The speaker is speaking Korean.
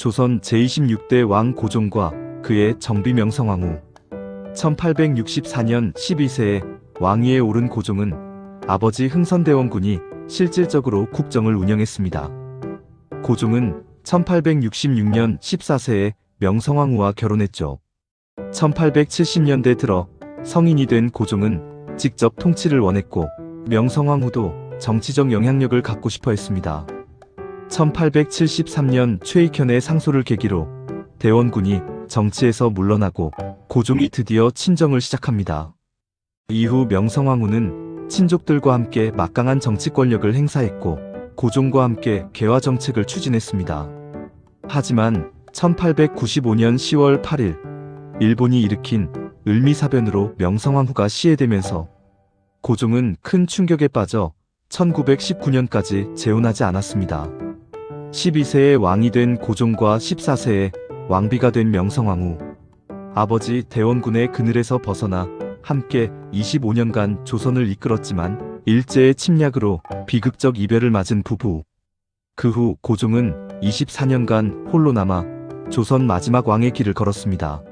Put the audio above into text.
조선 제26대 왕 고종과 그의 정비 명성황후 1864년 12세에 왕위에 오른 고종은 아버지 흥선대원군이 실질적으로 국정을 운영했습니다. 고종은 1866년 14세에 명성황후와 결혼했죠. 1870년대 들어 성인이 된 고종은 직접 통치를 원했고 명성황후도 정치적 영향력을 갖고 싶어 했습니다. 1873년 최익현의 상소를 계기로 대원군이 정치에서 물러나고 고종이 드디어 친정을 시작합니다. 이후 명성황후는 친족들과 함께 막강한 정치 권력을 행사했고 고종과 함께 개화 정책을 추진했습니다. 하지만 1895년 10월 8일 일본이 일으킨 을미사변으로 명성황후가 시해되면서 고종은 큰 충격에 빠져 1919년까지 재혼하지 않았습니다. 12세에 왕이 된 고종과 14세에 왕비가 된 명성황후. 아버지 대원군의 그늘에서 벗어나 함께 25년간 조선을 이끌었지만 일제의 침략으로 비극적 이별을 맞은 부부. 그 후 고종은 24년간 홀로 남아 조선 마지막 왕의 길을 걸었습니다.